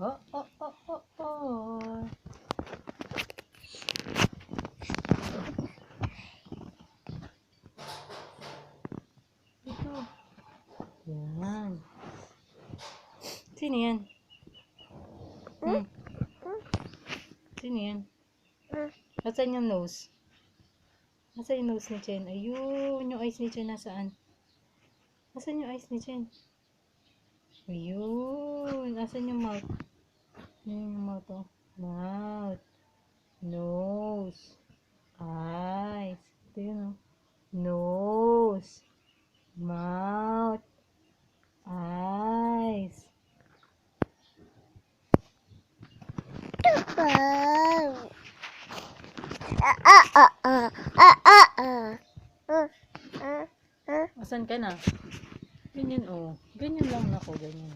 Oh, oh, oh, oh, oh. Ito. Yan. Sino yan? Hmm. Sino yan? Nasaan yung nose? Nasaan yung nose ni Chen? Ayun, yung eyes ni Chen nasaan? Nasaan yung eyes ni Chen? Ayun, nasaan yung mouth? Ayun yung mouth, oh. Mouth. Nose. Eyes. Ito yun, oh. Nose. Mouth. Eyes. Asan ka na? Ganyan, oh. Ganyan lang ako, ganyan.